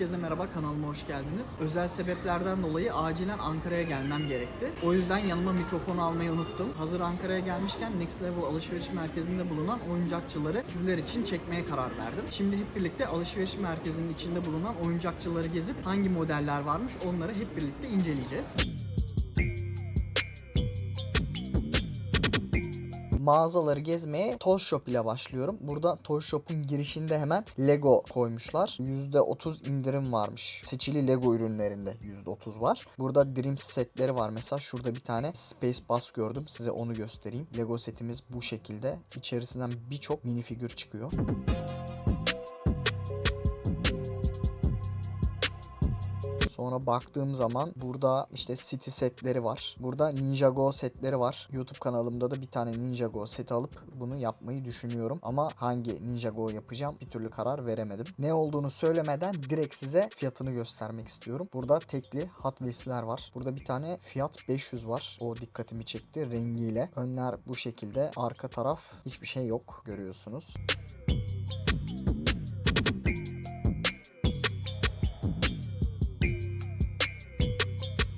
Herkese merhaba kanalıma hoş geldiniz. Özel sebeplerden dolayı acilen Ankara'ya gelmem gerekti. O yüzden yanıma mikrofonu almayı unuttum. Hazır Ankara'ya gelmişken Next Level alışveriş merkezinde bulunan oyuncakçıları sizler için çekmeye karar verdim. Şimdi hep birlikte alışveriş merkezinin içinde bulunan oyuncakçıları gezip hangi modeller varmış onları hep birlikte inceleyeceğiz. Mağazaları gezmeye Toy Shop ile başlıyorum. Burada Toy Shop'un girişinde hemen Lego koymuşlar. %30 indirim varmış. Seçili Lego ürünlerinde %30 var. Burada Dreams setleri var. Mesela şurada bir tane Space Bus gördüm. Size onu göstereyim. Lego setimiz bu şekilde. İçerisinden birçok minifigür çıkıyor. Sonra baktığım zaman burada işte City setleri var. Burada Ninjago setleri var. YouTube kanalımda da bir tane Ninjago seti alıp bunu yapmayı düşünüyorum. Ama hangi Ninjago yapacağım bir türlü karar veremedim. Ne olduğunu söylemeden direkt size fiyatını göstermek istiyorum. Burada tekli Hot Wheels'ler var. Burada bir tane Fiat 500 var. O dikkatimi çekti rengiyle. Önler bu şekilde. Arka taraf hiçbir şey yok görüyorsunuz.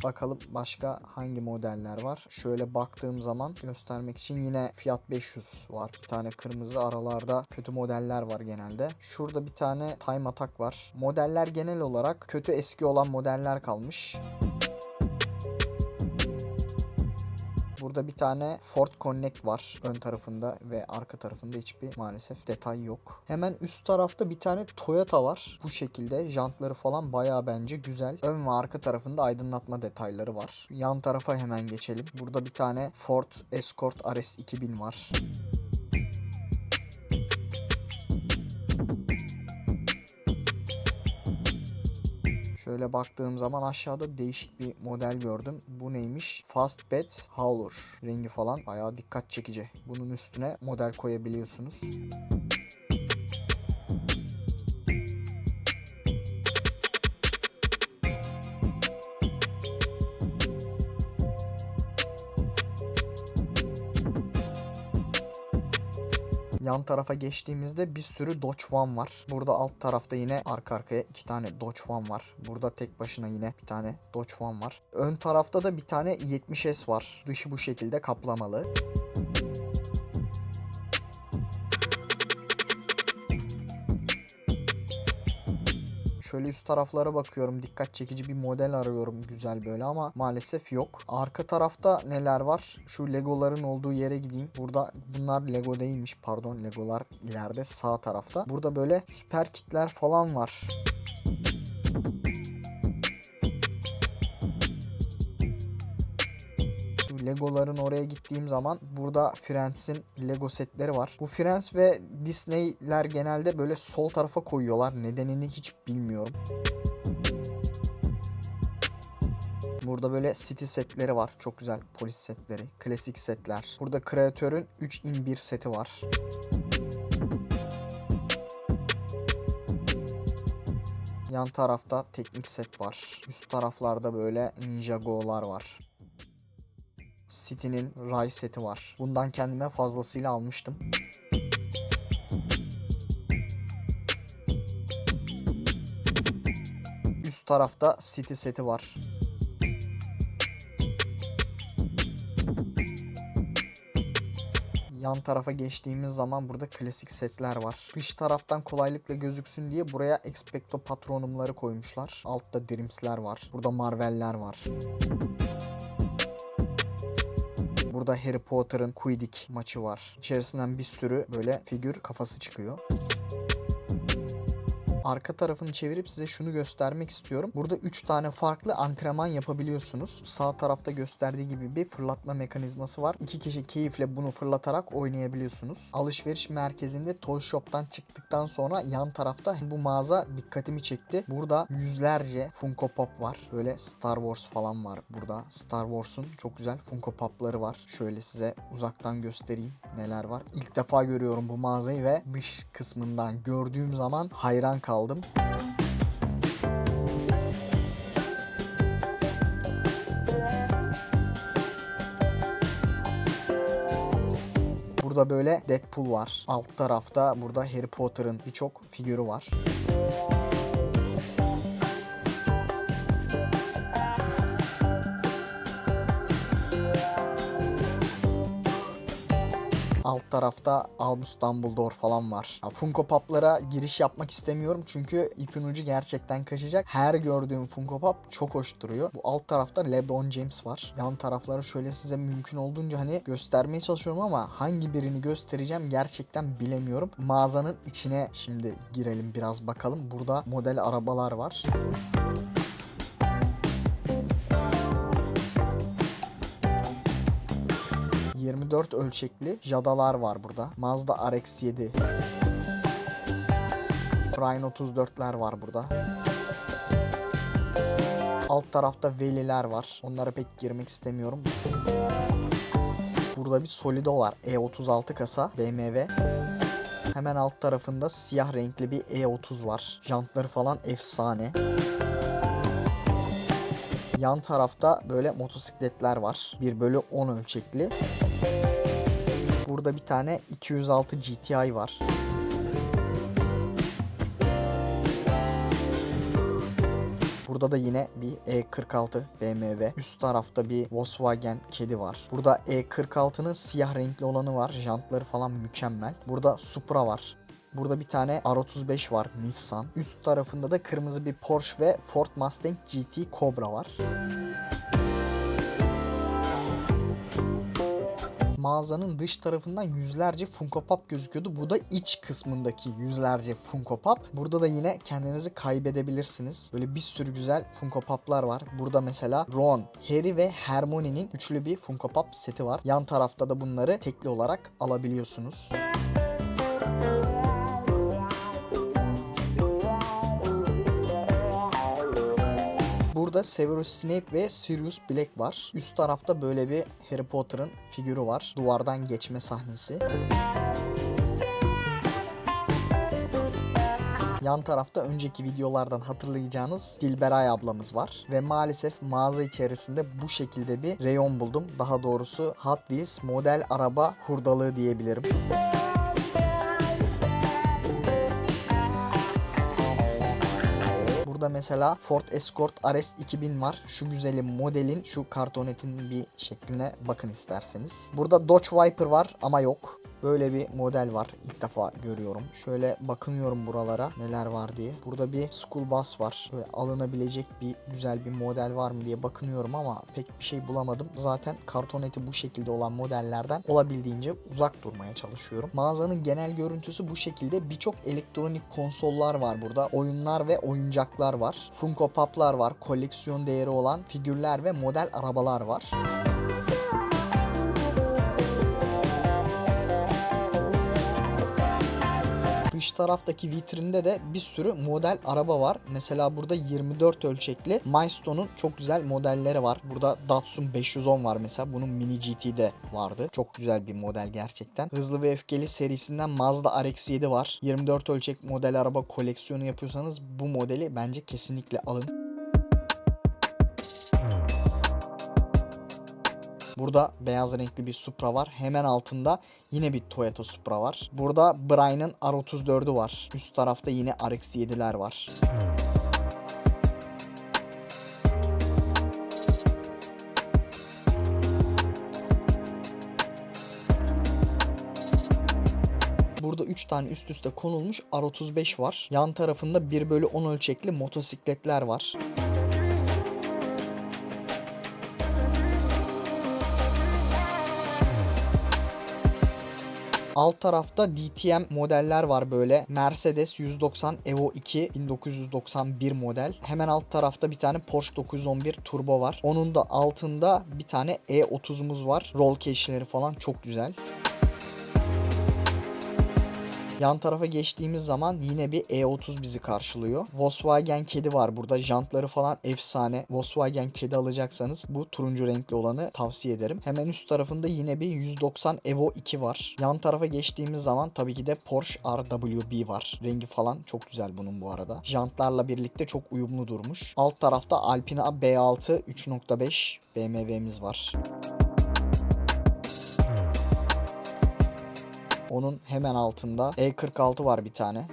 Bakalım başka hangi modeller var. Şöyle baktığım zaman göstermek için yine Fiat 500 var. Bir tane kırmızı aralarda kötü modeller var genelde. Şurada bir tane Time Attack var. Modeller genel olarak kötü eski olan modeller kalmış. Burada bir tane Ford Connect var ön tarafında ve arka tarafında hiçbir maalesef detay yok. Hemen üst tarafta bir tane Toyota var. Bu şekilde jantları falan bayağı bence güzel. Ön ve arka tarafında aydınlatma detayları var. Yan tarafa hemen geçelim. Burada bir tane Ford Escort RS 2000 var. Şöyle baktığım zaman aşağıda değişik bir model gördüm. Bu neymiş? Fastbed Howler. Rengi falan bayağı dikkat çekici. Bunun üstüne model koyabiliyorsunuz. Yan tarafa geçtiğimizde bir sürü Dodge Van var. Burada alt tarafta yine arka arkaya iki tane Dodge Van var. Burada tek başına yine bir tane Dodge Van var. Ön tarafta da bir tane 70S var. Dışı bu şekilde kaplamalı. Şöyle üst taraflara bakıyorum. Dikkat çekici bir model arıyorum güzel böyle ama maalesef yok. Arka tarafta neler var? Şu Legoların olduğu yere gideyim. Burada bunlar Lego değilmiş pardon. Legolar ileride sağ tarafta. Burada böyle süper kitler falan var. Legoların oraya gittiğim zaman burada Friends'in Lego setleri var. Bu Friends ve Disney'ler genelde böyle sol tarafa koyuyorlar. Nedenini hiç bilmiyorum. Burada böyle city setleri var. Çok güzel polis setleri. Klasik setler. Burada kreatörün 3 in 1 seti var. Yan tarafta teknik set var. Üst taraflarda böyle Ninjago'lar var. City'nin Rai seti var. Bundan kendime fazlasıyla almıştım. Üst tarafta City seti var. Yan tarafa geçtiğimiz zaman burada klasik setler var. Dış taraftan kolaylıkla gözüksün diye buraya Expecto Patronum'ları koymuşlar. Altta Dreams'ler var. Burada Marvel'ler var. Burada Harry Potter'ın Quidditch maçı var. İçerisinden bir sürü böyle figür kafası çıkıyor. Arka tarafını çevirip size şunu göstermek istiyorum. Burada 3 tane farklı antrenman yapabiliyorsunuz. Sağ tarafta gösterdiği gibi bir fırlatma mekanizması var. İki kişi keyifle bunu fırlatarak oynayabiliyorsunuz. Alışveriş merkezinde Toy Shop'tan çıktıktan sonra yan tarafta bu mağaza dikkatimi çekti. Burada yüzlerce Funko Pop var. Böyle Star Wars falan var burada. Star Wars'un çok güzel Funko Pop'ları var. Şöyle size uzaktan göstereyim neler var. İlk defa görüyorum bu mağazayı ve dış kısmından gördüğüm zaman hayran kaldım. Burada böyle Deadpool var. Alt tarafta burada Harry Potter'ın birçok figürü var. Alt tarafta Albus Dumbledore falan var. Ya Funko Pop'lara giriş yapmak istemiyorum çünkü ipin ucu gerçekten kaçacak. Her gördüğüm Funko Pop çok hoş duruyor. Bu alt tarafta LeBron James var. Yan tarafları şöyle size mümkün olduğunca hani göstermeye çalışıyorum ama hangi birini göstereceğim gerçekten bilemiyorum. Mağazanın içine şimdi girelim biraz bakalım. Burada model arabalar var. ...24 ölçekli Jadalar var burada. Mazda RX-7. Prime 34'ler var burada. Alt tarafta Veliler var. Onlara pek girmek istemiyorum. Burada bir Solido var. E36 kasa BMW. Hemen alt tarafında siyah renkli bir E30 var. Jantları falan efsane. Yan tarafta böyle motosikletler var. 1 bölü 10 ölçekli. Burada bir tane 206 GTI var. Burada da yine bir E46 BMW. Üst tarafta bir Volkswagen kedi var. Burada E46'nın siyah renkli olanı var. Jantları falan mükemmel. Burada Supra var. Burada bir tane R35 var Nissan. Üst tarafında da kırmızı bir Porsche ve Ford Mustang GT Cobra var. Mağazanın dış tarafından yüzlerce Funko Pop gözüküyordu. Bu da iç kısmındaki yüzlerce Funko Pop. Burada da yine kendinizi kaybedebilirsiniz. Böyle bir sürü güzel Funko Pop'lar var. Burada mesela Ron, Harry ve Hermione'nin üçlü bir Funko Pop seti var. Yan tarafta da bunları tekli olarak alabiliyorsunuz. Severus Snape ve Sirius Black var. Üst tarafta böyle bir Harry Potter'ın figürü var. Duvardan geçme sahnesi. Yan tarafta önceki videolardan hatırlayacağınız Dilberay ablamız var. Ve maalesef mağaza içerisinde bu şekilde bir reyon buldum. Daha doğrusu Hot Wheels model araba hurdalığı diyebilirim. Burada mesela Ford Escort RS 2000 var. Şu güzelim modelin şu kartonetin bir şekline bakın isterseniz. Burada Dodge Viper var ama yok. Böyle bir model var. İlk defa görüyorum. Şöyle bakınıyorum buralara neler var diye. Burada bir school bus var. Böyle alınabilecek bir güzel bir model var mı diye bakınıyorum ama pek bir şey bulamadım. Zaten kartoneti bu şekilde olan modellerden olabildiğince uzak durmaya çalışıyorum. Mağazanın genel görüntüsü bu şekilde. Birçok elektronik konsollar var burada. Oyunlar ve oyuncaklar var. Funko Pop'lar var. Koleksiyon değeri olan figürler ve model arabalar var. Dış taraftaki vitrinde de bir sürü model araba var. Mesela burada 24 ölçekli Milestone'un çok güzel modelleri var. Burada Datsun 510 var mesela. Bunun Mini GT'de vardı. Çok güzel bir model gerçekten. Hızlı ve Öfkeli serisinden Mazda RX-7 var. 24 ölçek model araba koleksiyonu yapıyorsanız bu modeli bence kesinlikle alın. Burada beyaz renkli bir Supra var. Hemen altında yine bir Toyota Supra var. Burada Brian'ın R34'ü var. Üst tarafta yine RX-7'ler var. Burada 3 tane üst üste konulmuş R35 var. Yan tarafında 1 bölü 10 ölçekli motosikletler var. Alt tarafta DTM modeller var böyle. Mercedes 190 Evo 2 1991 model. Hemen alt tarafta bir tane Porsche 911 Turbo var. Onun da altında bir tane E30'umuz var. Roll cage'leri falan çok güzel. Yan tarafa geçtiğimiz zaman yine bir E30 bizi karşılıyor. Volkswagen kedi var burada. Jantları falan efsane. Volkswagen kedi alacaksanız bu turuncu renkli olanı tavsiye ederim. Hemen üst tarafında yine bir 190 Evo 2 var. Yan tarafa geçtiğimiz zaman tabii ki de Porsche RWB var. Rengi falan çok güzel bunun bu arada. Jantlarla birlikte çok uyumlu durmuş. Alt tarafta Alpina B6 3.5 BMW'miz var. Onun hemen altında E46 var bir tane.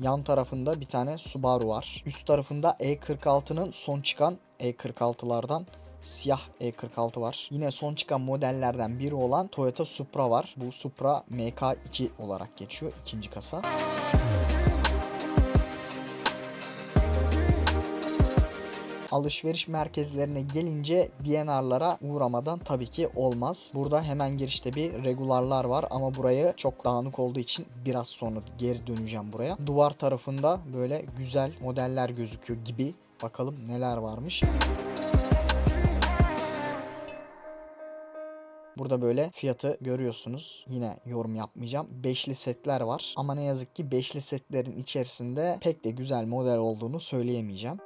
Yan tarafında bir tane Subaru var. Üst tarafında E46'nın son çıkan E46'lardan siyah E46 var. Yine son çıkan modellerden biri olan Toyota Supra var. Bu Supra MK2 olarak geçiyor. ikinci kasa. Alışveriş merkezlerine gelince DNR'lara uğramadan tabii ki olmaz. Burada hemen girişte bir regularlar var ama burayı çok dağınık olduğu için biraz sonra geri döneceğim buraya. Duvar tarafında böyle güzel modeller gözüküyor gibi. Bakalım neler varmış. Burada böyle fiyatı görüyorsunuz. Yine yorum yapmayacağım. Beşli setler var. Ama ne yazık ki beşli setlerin içerisinde pek de güzel model olduğunu söyleyemeyeceğim.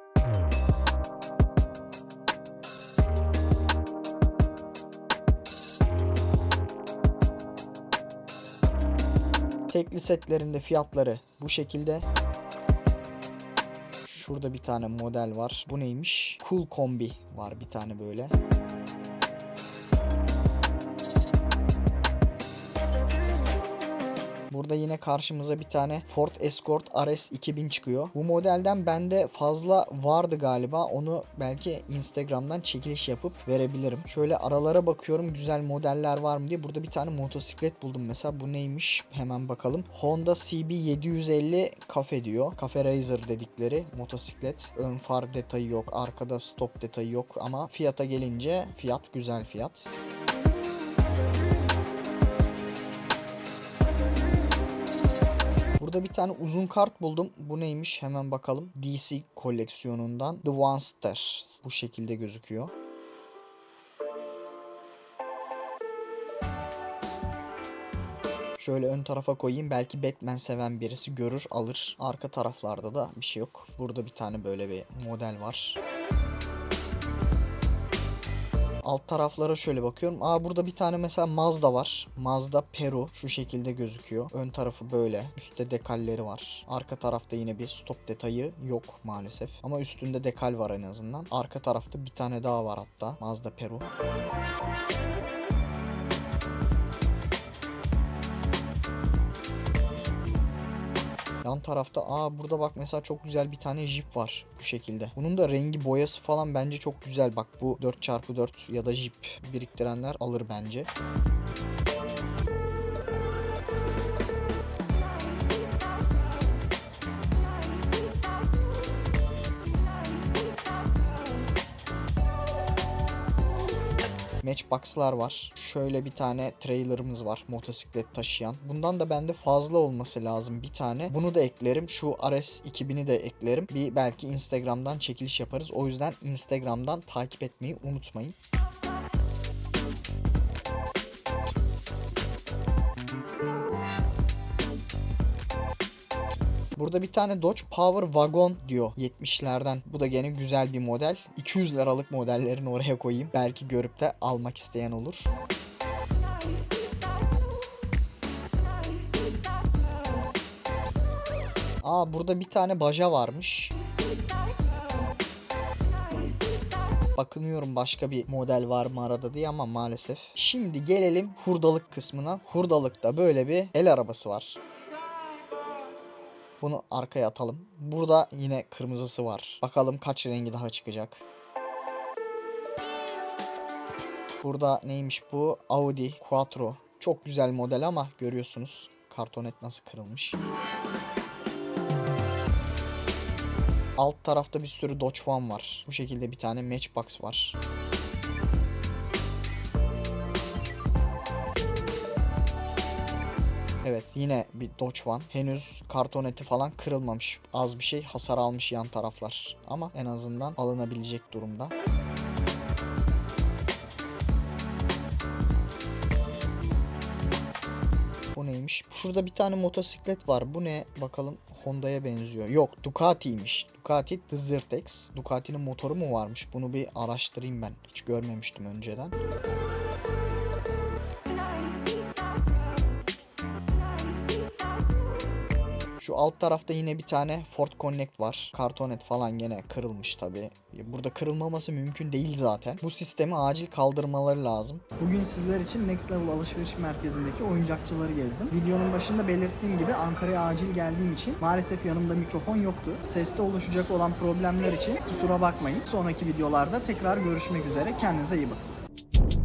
Tekli setlerinde fiyatları bu şekilde. Şurada bir tane model var. Bu neymiş? Cool Kombi var bir tane böyle. Burada yine karşımıza bir tane Ford Escort RS 2000 çıkıyor. Bu modelden bende fazla vardı galiba. Onu belki Instagram'dan çekiliş yapıp verebilirim. Şöyle aralara bakıyorum güzel modeller var mı diye. Burada bir tane motosiklet buldum mesela. Bu neymiş? Hemen bakalım. Honda CB 750 Cafe diyor. Cafe Racer dedikleri motosiklet. Ön far detayı yok. Arkada stop detayı yok. Ama fiyata gelince fiyat güzel fiyat. Burada bir tane uzun kart buldum. Bu neymiş? Hemen bakalım. DC koleksiyonundan The Onester. Bu şekilde gözüküyor. Şöyle ön tarafa koyayım. Belki Batman seven birisi görür alır. Arka taraflarda da bir şey yok. Burada bir tane böyle bir model var. Alt taraflara şöyle bakıyorum. Aa burada bir tane mesela Mazda var. Mazda Peru şu şekilde gözüküyor. Ön tarafı böyle. Üstte dekalleri var. Arka tarafta yine bir stop detayı yok maalesef. Ama üstünde dekal var en azından. Arka tarafta bir tane daha var hatta. Mazda Peru. Yan tarafta aa burada bak mesela çok güzel bir tane Jeep var bu şekilde. Bunun da rengi boyası falan bence çok güzel. Bak bu 4x4 ya da Jeep biriktirenler alır bence. Matchbox'lar var. Şöyle bir tane trailerımız var motosiklet taşıyan. Bundan da bende fazla olması lazım bir tane. Bunu da eklerim. Şu RS 2000'i de eklerim. Bir belki Instagram'dan çekiliş yaparız. O yüzden Instagram'dan takip etmeyi unutmayın. Burada bir tane Dodge Power Wagon diyor 70'lerden. Bu da gene güzel bir model. 200 liralık modellerini oraya koyayım. Belki görüp de almak isteyen olur. Aa burada bir tane baja varmış. Bakınıyorum başka bir model var mı arada diye ama maalesef. Şimdi gelelim hurdalık kısmına. Hurdalıkta böyle bir el arabası var. Bunu arkaya atalım. Burada yine kırmızısı var. Bakalım kaç rengi daha çıkacak. Burada neymiş bu? Audi Quattro. Çok güzel model ama görüyorsunuz kartonet nasıl kırılmış. Alt tarafta bir sürü Dodge Van var. Bu şekilde bir tane Matchbox var. Evet yine bir Dodge Van. Henüz kartoneti falan kırılmamış. Az bir şey hasar almış yan taraflar. Ama en azından alınabilecek durumda. Bu neymiş? Şurada bir tane motosiklet var. Bu ne? Bakalım Honda'ya benziyor. Yok Ducati'ymiş. Ducati Desertex. Ducati'nin motoru mu varmış? Bunu bir araştırayım ben. Hiç görmemiştim önceden. Şu alt tarafta yine bir tane Ford Connect var. Kartonet falan gene kırılmış tabi. Burada kırılmaması mümkün değil zaten. Bu sistemi acil kaldırmaları lazım. Bugün sizler için Next Level Alışveriş Merkezi'ndeki oyuncakçıları gezdim. Videonun başında belirttiğim gibi Ankara'ya acil geldiğim için maalesef yanımda mikrofon yoktu. Seste oluşacak olan problemler için kusura bakmayın. Sonraki videolarda tekrar görüşmek üzere. Kendinize iyi bakın.